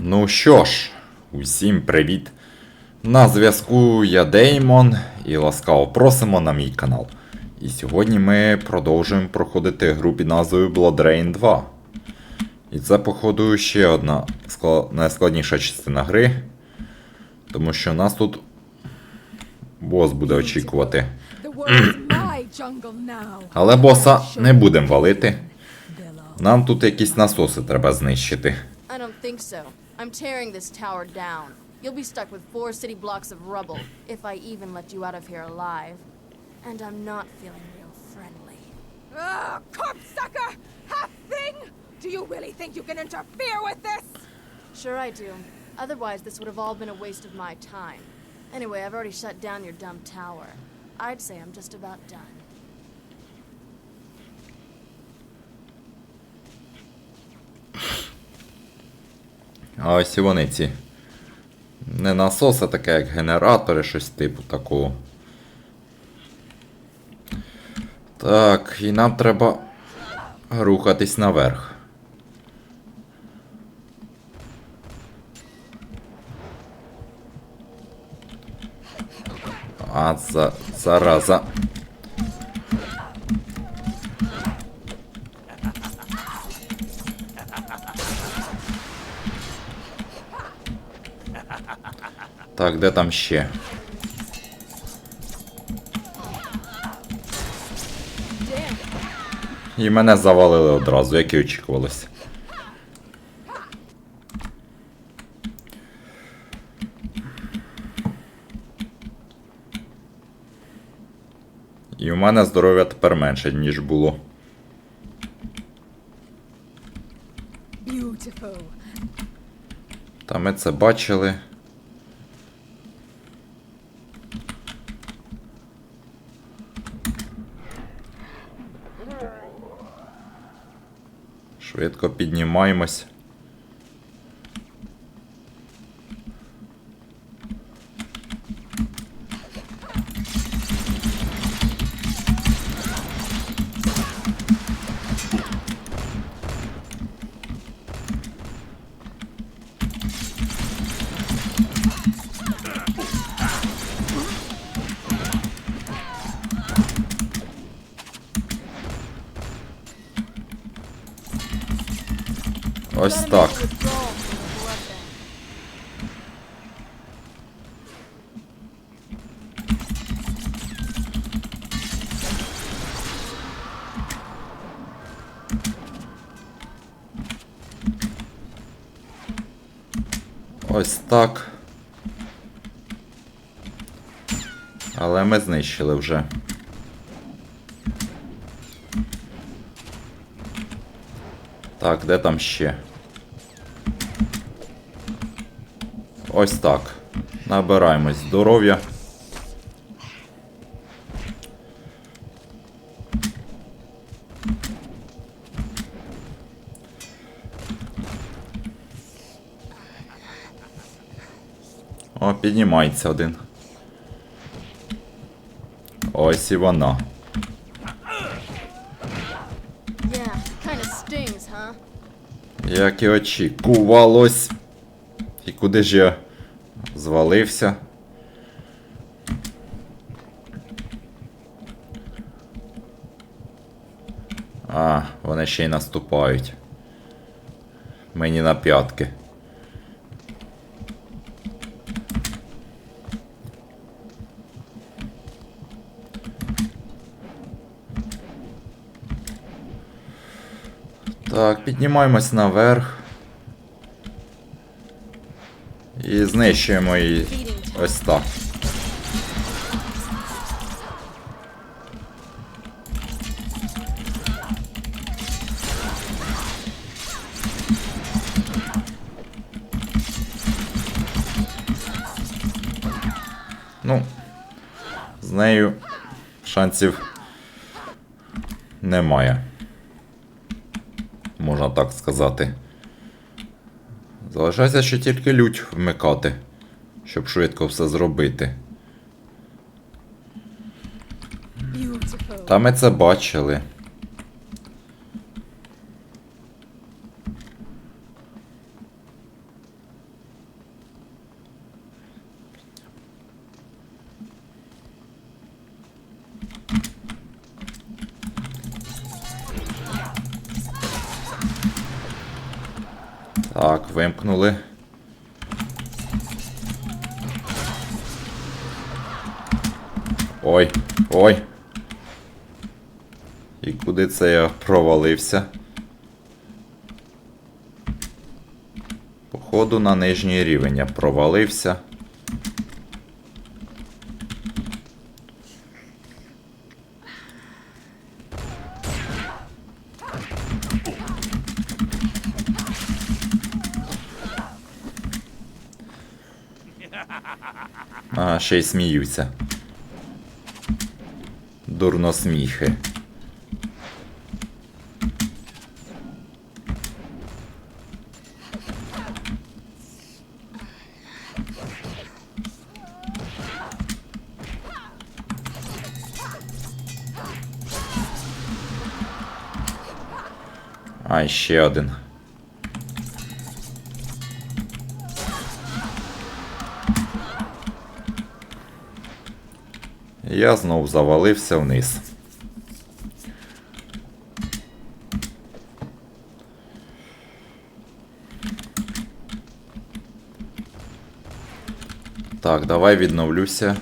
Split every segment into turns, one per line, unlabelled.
Ну що ж, усім привіт! На зв'язку я Деймон і ласкаво просимо на мій канал. І сьогодні ми продовжуємо проходити гру під назвою Blood Rain 2. І це, походу, ще одна скла- найскладніша частина гри. Тому що нас тут бос буде очікувати. Але боса не будемо валити. Нам тут якісь насоси треба знищити.
I don't think so. I'm tearing this tower down. You'll be stuck with four city blocks of rubble, if I even let you out of here alive. And I'm not feeling real friendly.
Ah, corpsesucker! Half thing! Do you really think you can interfere with this?
Sure I do. Otherwise, this would have all been a waste of my time. Anyway, I've already shut down your dumb tower. I'd say I'm just about done.
А ось і вони ці. Не насоси, таке як генератори, щось типу такого. Так, і нам треба рухатись наверх. А, за, зараза. Так, де там ще? І мене завалили одразу, як і очікувалося. І у мене здоров'я тепер менше, ніж було. Та ми це бачили. Швидко піднімаємось. Ось так. Ось так. Але ми знищили вже. Так, де там ще? Ось так. Набираємось здоров'я. О, піднімається один. Ось і вона. Як і очікувалось. І куди ж я звалився? А, вони ще й наступають. Мені на п'ятки. Так, піднімаємось наверх. І знищуємо її ось так. Ну, з нею шансів немає. Можна так сказати. Залишається ще тільки лють вмикати, щоб швидко все зробити. Та ми це бачили. Так. Ой, ой. І куди це я провалився? Походу на нижній рівень я провалився. А, ще й сміються. Дурносміхи. А, ще один. Я знов завалився вниз. Так, давай відновлюся.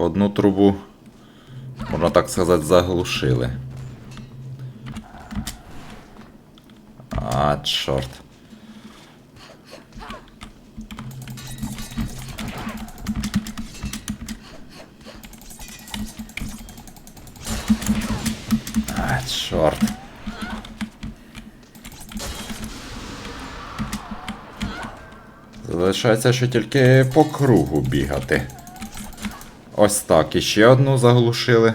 Одну трубу, можна так сказати, заглушили. А, чорт. А, чорт. Залишається, що тільки по кругу бігати. Ось так, і ще одну заглушили.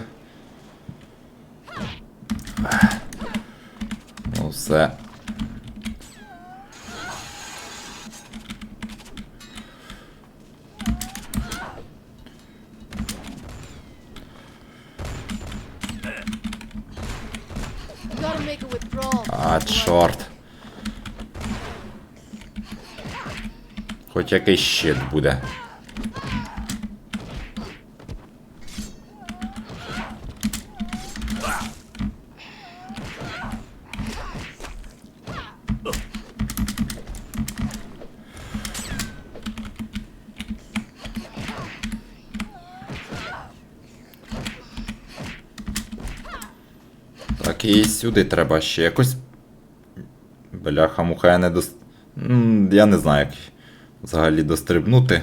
Ну все. А, чорт. Хоч якийсь щит буде. Сюди треба ще якось. Бляха, муха, я не дос... Я не знаю, як взагалі дострибнути.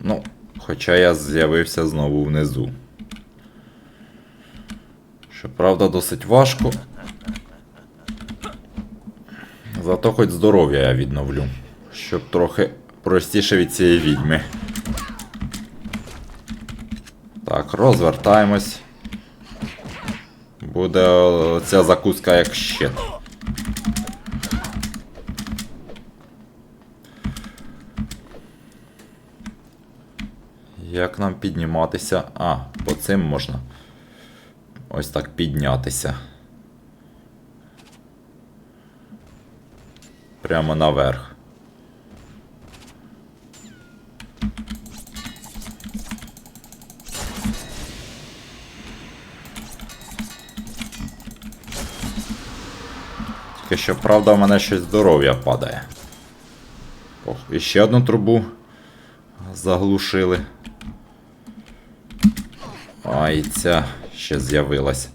Ну, хоча я з'явився знову внизу. Щоправда, досить важко. Зато хоч здоров'я я відновлю. Щоб трохи простіше від цієї відьми. Так, розвертаємось. Буде ця закуска як щит. Як нам підніматися? А, по цим можна. Ось так піднятися. Прямо наверх. Що, правда, в мене щось здоров'я падає. Ох, і ще одну трубу заглушили. А, і ця ще з'явилась.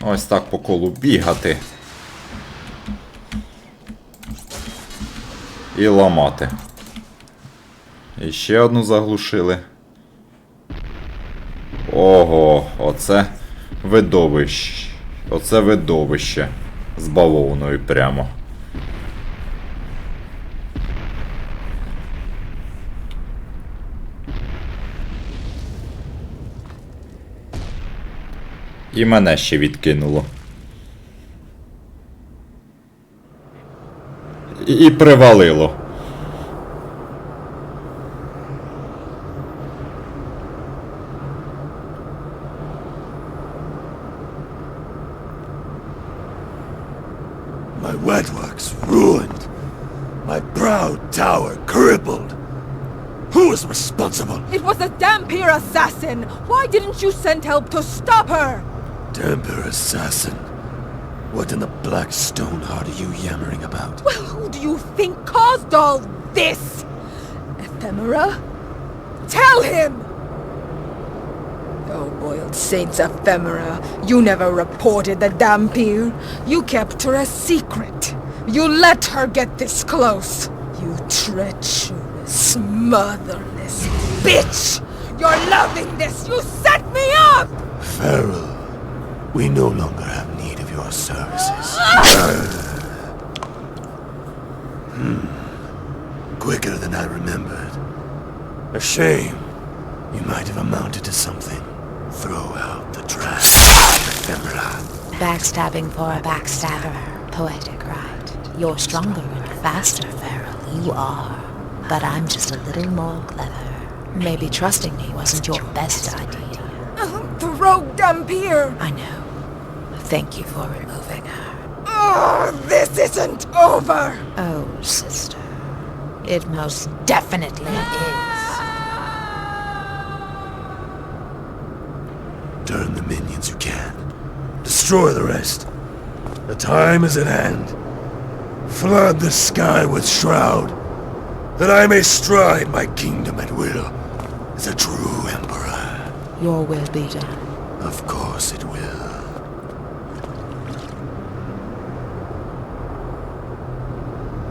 Ось так по колу бігати. І ламати. І ще одну заглушили. Ого, оце видовище. Оце видовище. З бавовною прямо. І мене ще відкинуло. І, і привалило.
My wetworks ruined. My proud tower crippled. Who is responsible?
It was a Dampier assassin! Why didn't you send help to stop her?
Damper assassin. What in the black stone heart are you yammering about?
Well, who do you think caused all this? Ephemera? Tell him! Boiled saints, Ephemera. You never reported the Dampier. You kept her a secret. You let her get this close. You treacherous, motherless bitch! You're loving this! You set me up!
Farrell, we no longer have need of your services. hmm. Quicker than I remembered. A shame. You might have amounted to something. Throw out the trash. Ephemera.
Backstabbing for a backstabber. Poetic, right? You're stronger and faster, Farrell. You are. But I'm just a little more clever. Maybe trusting me wasn't your best idea.
The rogue Dampier!
I know. Thank you for removing her.
Oh, this isn't over!
Oh, sister. It most definitely is.
Turn the minions you can. Destroy the rest. The time is at hand. Flood the sky with shroud, that I may stride my kingdom at will as a true emperor.
Your will be done.
Of course it will.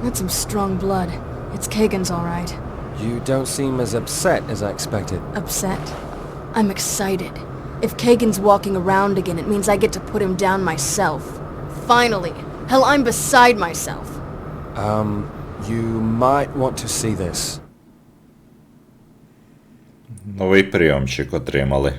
That's some strong blood. It's Kagan's all right.
You don't seem as upset as I expected.
Upset? I'm excited. If Kagan's walking around again, it means I get to put him down myself. Finally! Hell, I'm beside myself.
Um, you might want to see this.
Новий прийомчик отримали.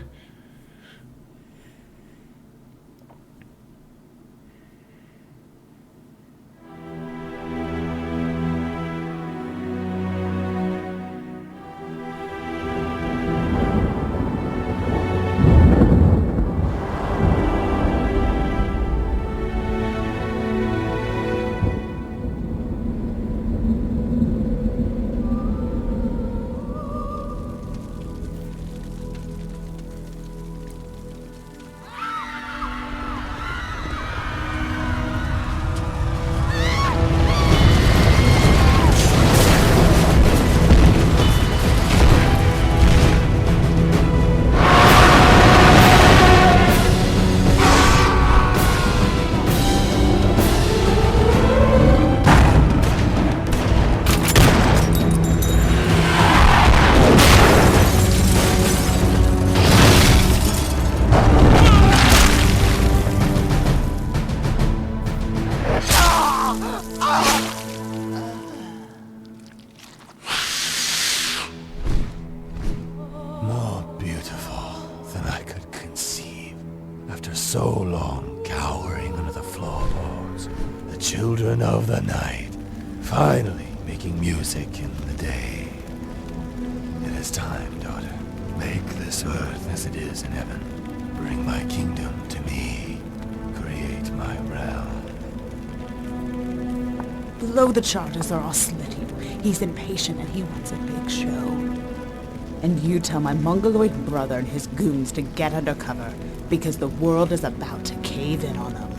This earth as it is in heaven. Bring my kingdom to me. Create my realm.
Below the charges are all slitty. He's impatient and he wants a big show. And you tell my mongoloid brother and his goons to get under cover, because the world is about to cave in on them.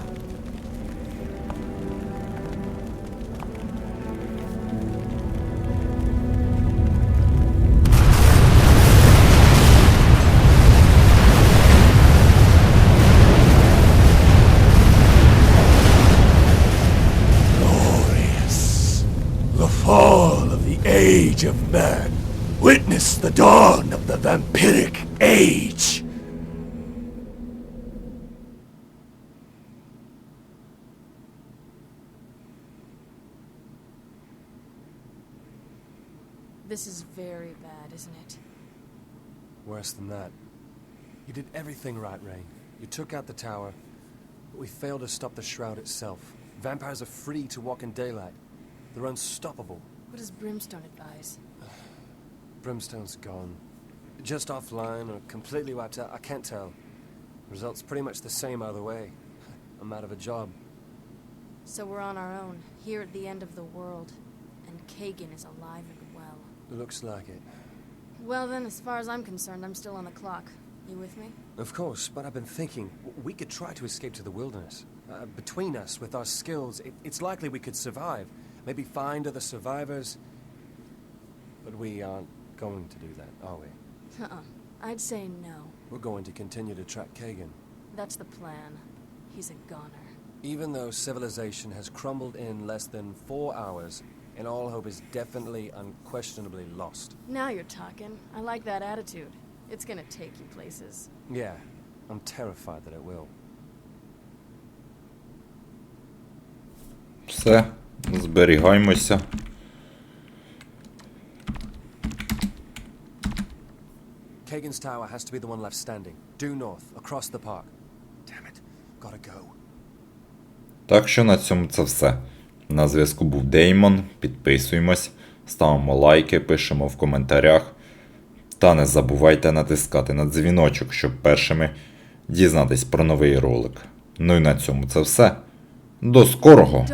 Age of man. Witness the dawn of the vampiric age.
This is very bad, isn't it?
Worse than that. You did everything right, Rain. You took out the tower, but we failed to stop the shroud itself. Vampires are free to walk in daylight. They're unstoppable.
What does Brimstone advise?
Brimstone's gone. Just offline or completely wiped out, I can't tell. Results pretty much the same either way. I'm out of a job.
So we're on our own, here at the end of the world. And Kagan is alive and well.
Looks like it.
Well then, as far as I'm concerned, I'm still on the clock. You with me?
Of course, but I've been thinking, we could try to escape to the wilderness. Uh, between us, with our skills, it, it's likely we could survive. Maybe find other survivors. But we aren't going to do that, are we?
Uh-uh. I'd say no.
We're going to continue to track Kagan.
That's the plan. He's a goner.
Even though civilization has crumbled in less than four hours, and all hope is definitely, unquestionably lost.
Now you're talking. I like that attitude. It's gonna take you places.
Yeah, I'm terrified that it will.
Все, Зберігаймося.
Kagan's tower has to be the one left standing. Due north, across the park. Damn it, gotta go.
Так що на цьому це все. На зв'язку був Деймон. Підписуємось, ставимо лайки, пишемо в коментарях. Та не забувайте натискати на дзвіночок, щоб першими дізнатись про новий ролик. Ну і на цьому це все. До скорого!